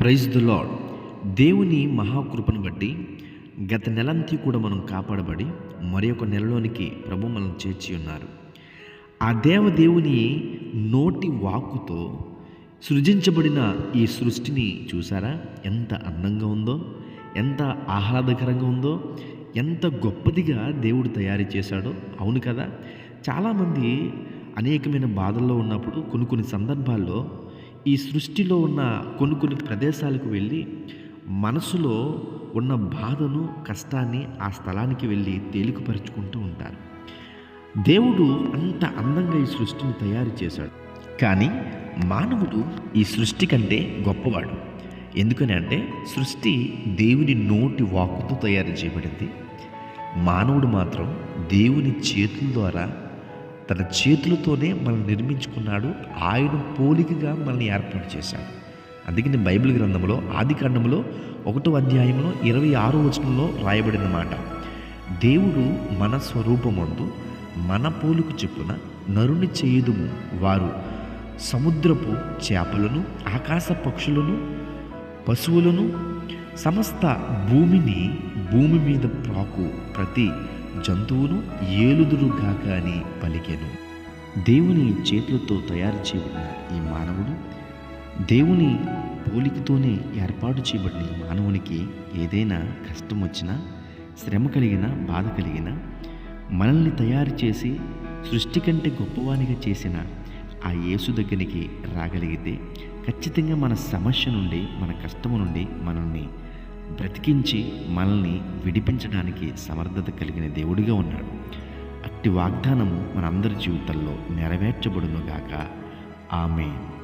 Praise the lord దేవుని మహాకృపను బట్టి గత నెలంతా కూడా మనం కాపాడబడి మరి ఒక నెలలోనికి ప్రభు మనం చేర్చి ఉన్నారు. ఆ దేవదేవుని నోటి వాక్కుతో సృజించబడిన ఈ సృష్టిని చూసారా? ఎంత అందంగా ఉందో ఎంత ఆహ్లాదకరంగా ఉందో ఎంత గొప్పదిగా దేవుడు తయారు చేశాడో. అవును కదా? చాలామంది అనేకమైన బాధల్లో ఉన్నప్పుడు కొన్ని కొన్ని సందర్భాల్లో ఈ సృష్టిలో ఉన్న కొన్ని కొన్ని ప్రదేశాలకు వెళ్ళి మనసులో ఉన్న బాధను కష్టాన్ని ఆ స్థలానికి వెళ్ళి తేలికపరుచుకుంటూ ఉంటారు. దేవుడు అంత అందంగా ఈ సృష్టిని తయారు చేశాడు. కానీ మానవుడు ఈ సృష్టి కంటే గొప్పవాడు. ఎందుకని అంటే సృష్టి దేవుని నోటి వాక్కుతో తయారు చేయబడింది. మానవుడు మాత్రం దేవుని చేతుల ద్వారా తన చేతులతోనే మనల్ని నిర్మించుకున్నాడు. ఆయన పోలికగా మనల్ని ఏర్పాటు చేశాడు. అందుకని బైబిల్ గ్రంథంలో ఆది కాండంలో ఒకటో అధ్యాయంలో ఇరవై ఆరో వచనంలో రాయబడిన మాట. దేవుడు మన స్వరూపమందు మన పోలుకు చెప్పున నరుని చేయుదుము. వారు సముద్రపు చేపలను ఆకాశ పక్షులను పశువులను సమస్త భూమిని భూమి మీద ప్రాకు ప్రతి జంతువును ఏలుదురుగాక అని పలికెను. దేవుని చేతులతో తయారు చేయబడిన ఈ మానవుడు దేవుని పోలికతోనే ఏర్పాటు చేయబడిన ఈ మానవునికి ఏదైనా కష్టం వచ్చినా శ్రమ కలిగిన బాధ కలిగిన మనల్ని తయారు చేసి సృష్టి కంటే గొప్పవానిగా చేసిన ఆ యేసు దగ్గరికి రాగలిగితే ఖచ్చితంగా మన సమస్య నుండి మన కష్టము నుండి మనల్ని బ్రతికించి మనల్ని విడిపించడానికి సమర్థత కలిగిన దేవుడిగా ఉన్నాడు. అట్టి వాగ్దానము మనందరి జీవితంలో నెరవేర్చబడునుగాక. ఆమె